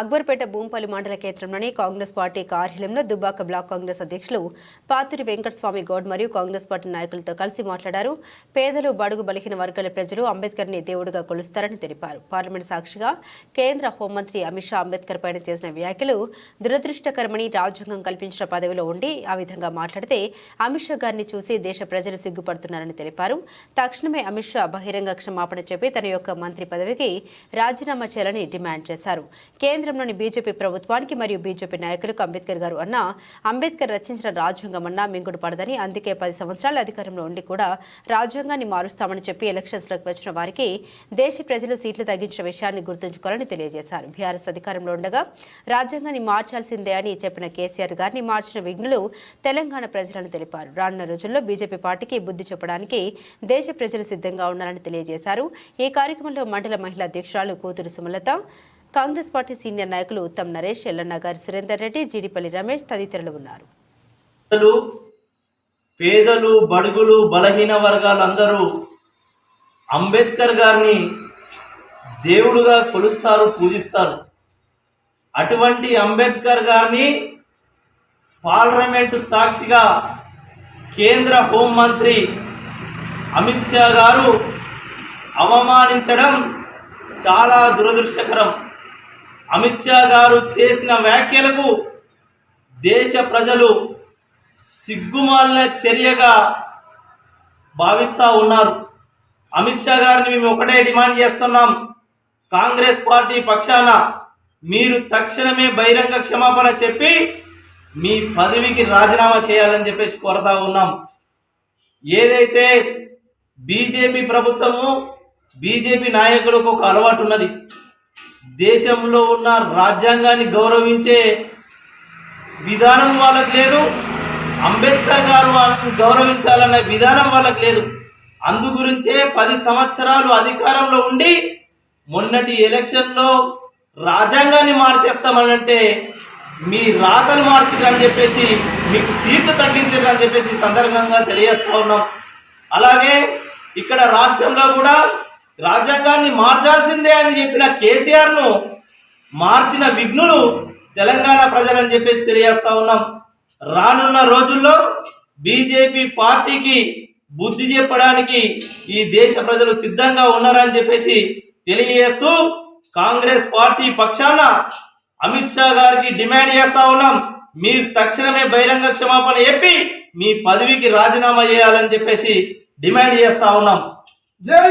అక్బర్పేట భూంపల్లి మండల కేంద్రంలోని కాంగ్రెస్ పార్టీ కార్యాలయంలో దుబ్బాక బ్లాక్ కాంగ్రెస్ అధ్యక్షులు పాతూరి వెంకటస్వామి గౌడ్ మరియు కాంగ్రెస్ పార్టీ నాయకులతో కలిసి మాట్లాడారు. పేదలు బడుగు బలహీన వర్గాల ప్రజలు అంబేద్కర్ని కొలుస్తారని తెలిపారు. పార్లమెంట్ సాక్షిగా కేంద్ర హోంమంత్రి అమిత్ షా అంబేద్కర్ పైన చేసిన వ్యాఖ్యలు దురదృష్టకరమని రాజ్యాంగం కల్పించిన పదవిలో ఉండి ఆ విధంగా మాట్లాడితే అమిత్ షా గారిని చూసి దేశ ప్రజలు సిగ్గుపడుతున్నారని తెలిపారు. తక్షణమే అమిత్ షా బహిరంగ క్షమాపణ చెప్పి తన యొక్క మంత్రి పదవికి రాజీనామా చేయాలని డిమాండ్ చేశారు. కేంద్ర కేంద్రంలోని బీజేపీ ప్రభుత్వానికి మరియు బీజేపీ నాయకులకు అంబేద్కర్ గారు అన్న అంబేద్కర్ రచించిన రాజ్యాంగం అన్నా మింగుడు పడదని అందుకే పది సంవత్సరాల అధికారంలో ఉండి కూడా రాజ్యాంగాన్ని మారుస్తామని చెప్పి ఎలక్షన్స్లోకి వచ్చిన వారికి దేశ ప్రజలు సీట్లు తగ్గించిన విషయాన్ని గుర్తుంచుకోవాలని తెలియజేశారు. బీఆర్ఎస్ అధికారంలో ఉండగా రాజ్యాంగాన్ని మార్చాల్సిందే అని చెప్పిన కేసీఆర్ గారిని మార్చిన విఘ్నులు తెలంగాణ ప్రజలను తెలిపారు. రానున్న రోజుల్లో బీజేపీ పార్టీకి బుద్ధి చెప్పడానికి దేశ ప్రజలు సిద్ధంగా ఉన్నారని తెలియజేశారు. ఈ కార్యక్రమంలో మండల మహిళా అధ్యక్షురాలు కూతురు సుమలత కాంగ్రెస్ పార్టీ సీనియర్ నాయకులు ఉత్తమ్ నరేష్ ఎల్లన్న గారి సురేందర్ రెడ్డి జీడిపల్లి రమేష్ తదితరులు ఉన్నారు. పేదలు బడుగులు బలహీన వర్గాలందరూ అంబేద్కర్ గారిని దేవుడుగా కొలుస్తారు పూజిస్తారు. అటువంటి అంబేద్కర్ గారిని పార్లమెంటు సాక్షిగా కేంద్ర హోంమంత్రి అమిత్ షా గారు అవమానించడం చాలా దురదృష్టకరం. అమిత్ షా గారు చేసిన వ్యాఖ్యలకు దేశ ప్రజలు సిగ్గుమాలిన చర్యగా భావిస్తూ ఉన్నారు. అమిత్ షా గారిని మేము ఒకటే డిమాండ్ చేస్తున్నాం. కాంగ్రెస్ పార్టీ పక్షాన మీరు తక్షణమే బహిరంగ క్షమాపణ చెప్పి మీ పదవికి రాజీనామా చేయాలని చెప్పేసి కోరుతా ఉన్నాం. ఏదైతే బీజేపీ ప్రభుత్వము బీజేపీ నాయకులకు ఒక అలవాటు ఉన్నది. దేశంలో ఉన్న రాజ్యాంగాన్ని గౌరవించే విధానం వాళ్ళకి లేదు. అంబేద్కర్ గారు వాళ్ళని గౌరవించాలన్న విధానం వాళ్ళకి లేదు. అందు గురించే పది సంవత్సరాలు అధికారంలో ఉండి మొన్నటి ఎలక్షన్లో రాజ్యాంగాన్ని మార్చేస్తామనంటే మీ రాతలు మార్చిరని చెప్పేసి మీకు సీట్లు తగ్గించారని చెప్పేసి సందర్భంగా తెలియజేస్తా ఉన్నాం. అలాగే ఇక్కడ రాష్ట్రంలో కూడా రాజ్యాంగాన్ని మార్చాల్సిందే అని చెప్పిన కేసీఆర్ను మార్చిన విఘ్నులు తెలంగాణ ప్రజలని చెప్పేసి తెలియజేస్తా ఉన్నాం. రానున్న రోజుల్లో బీజేపీ పార్టీకి బుద్ధి చెప్పడానికి ఈ దేశ ప్రజలు సిద్ధంగా ఉన్నారని చెప్పేసి తెలియజేస్తూ కాంగ్రెస్ పార్టీ పక్షాన అమిత్ షా గారికి డిమాండ్ చేస్తా ఉన్నాం. మీరు తక్షణమే బహిరంగ క్షమాపణ చెప్పి మీ పదవికి రాజీనామా చేయాలని చెప్పేసి డిమాండ్ చేస్తా ఉన్నాం. జై